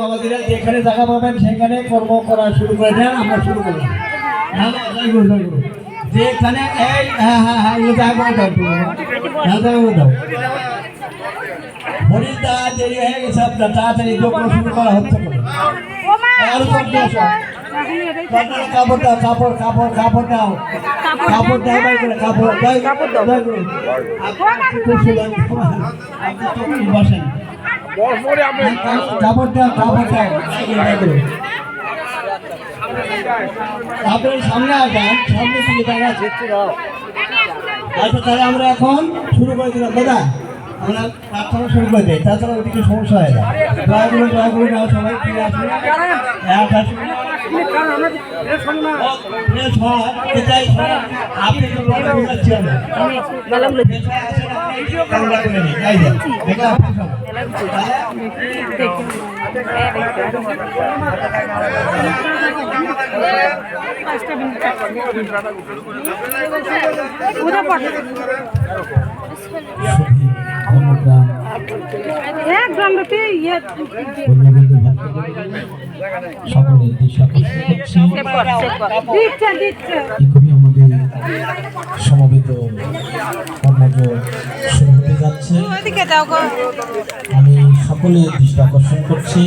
বাবাজিরা যেখানে জায়গা পাবেন সেখানে কর্ম করা শুরু করে দেন আমরা শুরু করলাম যেখানে এই হ্যাঁ হ্যাঁ হ্যাঁ জায়গা করে দাও। হ্যাঁ জায়গা করে দাও হরিদা দেরি হয়ে গেছে আপনার তাড়াতাড়ি যজ্ঞ শুরু করা হচ্ছে আরও আপনারা কাপড় দাও কাপড় কাপড় কাপড় দাও। কাপড় দাও ভাই করে কাপড় দাও কাপড় দাও। করে। বসেন। কাপড় দাও কাপড় দাও। আপনার সামনে আসেন সামনে থেকে যাচ্ছে আচ্ছা তাহলে আমরা এখন শুরু করে দিলাম। দাদা, আমরা তাছাড়া ওদিকে সমস্যা। আপনি। একদম ইয়ে সমবেত কর্মজ শুরু হতে যাচ্ছে আমি সকলের দৃষ্টি আকর্ষণ করছি।